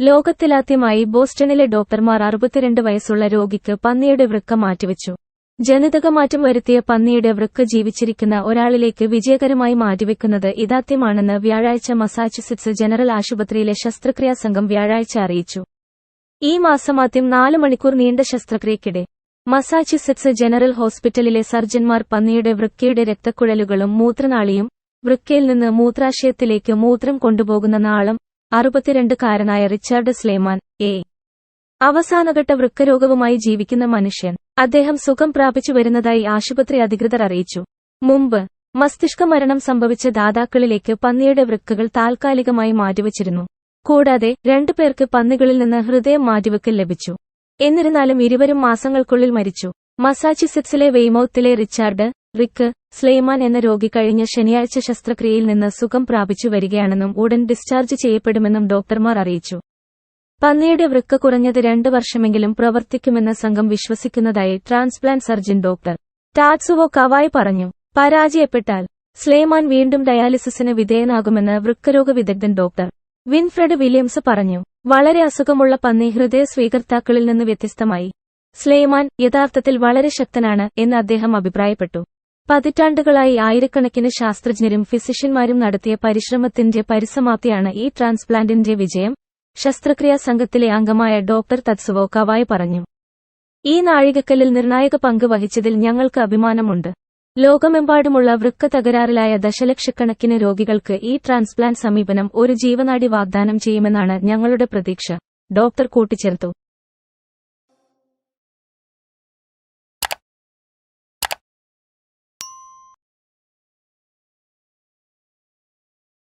ലോകത്തിലാദ്യമായി ബോസ്റ്റണിലെ ഡോക്ടർമാർ അറുപത്തിരണ്ട് വയസ്സുള്ള രോഗിക്ക് പന്നിയുടെ വൃക്ക മാറ്റിവെച്ചു. ജനിതകമാറ്റം വരുത്തിയ പന്നിയുടെ വൃക്ക ജീവിച്ചിരിക്കുന്ന ഒരാളിലേക്ക് വിജയകരമായി മാറ്റിവെക്കുന്നത് ഇതാദ്യമാണെന്ന് വ്യാഴാഴ്ച മസാച്യുസെറ്റ്സ് ജനറൽ ആശുപത്രിയിലെ ശസ്ത്രക്രിയാ സംഘം വ്യാഴാഴ്ച അറിയിച്ചു. ഈ മാസം ആദ്യം നാല് മണിക്കൂർ നീണ്ട ശസ്ത്രക്രിയക്കിടെ മസാച്യുസെറ്റ്സ് ജനറൽ ഹോസ്പിറ്റലിലെ സർജൻമാർ പന്നിയുടെ വൃക്കയുടെ രക്തക്കുഴലുകളും മൂത്രനാളിയും വൃക്കയിൽ നിന്ന് മൂത്രാശയത്തിലേക്ക് മൂത്രം കൊണ്ടുപോകുന്ന നാളം അറുപത്തിരണ്ടുകാരനായ റിച്ചാർഡ് സ്ലേമാൻ എ. അവസാനഘട്ട വൃക്കരോഗവുമായി ജീവിക്കുന്ന മനുഷ്യൻ. അദ്ദേഹം സുഖം പ്രാപിച്ചു വരുന്നതായി ആശുപത്രി അധികൃതർ അറിയിച്ചു. മുമ്പ് മസ്തിഷ്ക മരണം സംഭവിച്ച ദാതാക്കളിലേക്ക് പന്നിയുടെ വൃക്കകൾ താൽക്കാലികമായി മാറ്റിവച്ചിരുന്നു. കൂടാതെ രണ്ടു പേർക്ക് പന്നികളിൽ നിന്ന് ഹൃദയം മാറ്റിവെക്കൽ ലഭിച്ചു. എന്നിരുന്നാലും ഇരുവരും മാസങ്ങൾക്കുള്ളിൽ മരിച്ചു. മസാച്യുസെറ്റ്സിലെ വെയ്മൌത്തിലെ റിച്ചാർഡ് റിക്ക് സ്ലെയ്മാൻ എന്ന രോഗി കഴിഞ്ഞ ശനിയാഴ്ച ശസ്ത്രക്രിയയിൽ നിന്ന് സുഖം പ്രാപിച്ചു വരികയാണെന്നും ഉടൻ ഡിസ്ചാർജ് ചെയ്യപ്പെടുമെന്നും ഡോക്ടർമാർ അറിയിച്ചു. പന്നിയുടെ വൃക്ക കുറഞ്ഞത് രണ്ട് വർഷമെങ്കിലും പ്രവർത്തിക്കുമെന്ന സംഘം വിശ്വസിക്കുന്നതായി transplant surgeon doctor Tatsuo Kawai പറഞ്ഞു. പരാജയപ്പെട്ടാൽ സ്ലേമാൻ വീണ്ടും ഡയാലിസിസിന് വിധേയനാകുമെന്ന് വൃക്കരോഗ വിദഗ്ധൻ ഡോക്ടർ വിൻഫ്രഡ് വില്യംസ് പറഞ്ഞു. വളരെ അസുഖമുള്ള പന്നി ഹൃദയ സ്വീകർത്താക്കളിൽ നിന്ന് വ്യത്യസ്തമായി. സ്ലേമാൻ യഥാർത്ഥത്തിൽ വളരെ ശക്തനാണ് എന്ന് അദ്ദേഹം അഭിപ്രായപ്പെട്ടു. പതിറ്റാണ്ടുകളായി ആയിരക്കണക്കിന് ശാസ്ത്രജ്ഞരും ഫിസിഷ്യന്മാരും നടത്തിയ പരിശ്രമത്തിന്റെ പരിസമാപ്തിയാണ് ഈ ട്രാൻസ്പ്ലാന്റിന്റെ വിജയം ശസ്ത്രക്രിയാ സംഘത്തിലെ അംഗമായ ഡോക്ടർ തത്സുവോ പറഞ്ഞു. ഈ നാഴികക്കല്ലിൽ നിർണായക പങ്ക് വഹിച്ചതിൽ ഞങ്ങൾക്ക് അഭിമാനമുണ്ട്. ലോകമെമ്പാടുമുള്ള വൃക്ക തകരാറിലായ ദശലക്ഷക്കണക്കിന് രോഗികൾക്ക് ഈ ട്രാൻസ്പ്ലാന്റ് സമീപനം ഒരു ജീവനാടി വാഗ്ദാനം ചെയ്യുമെന്നാണ് ഞങ്ങളുടെ പ്രതീക്ഷ ഡോക്ടർ കൂട്ടിച്ചേർത്തു.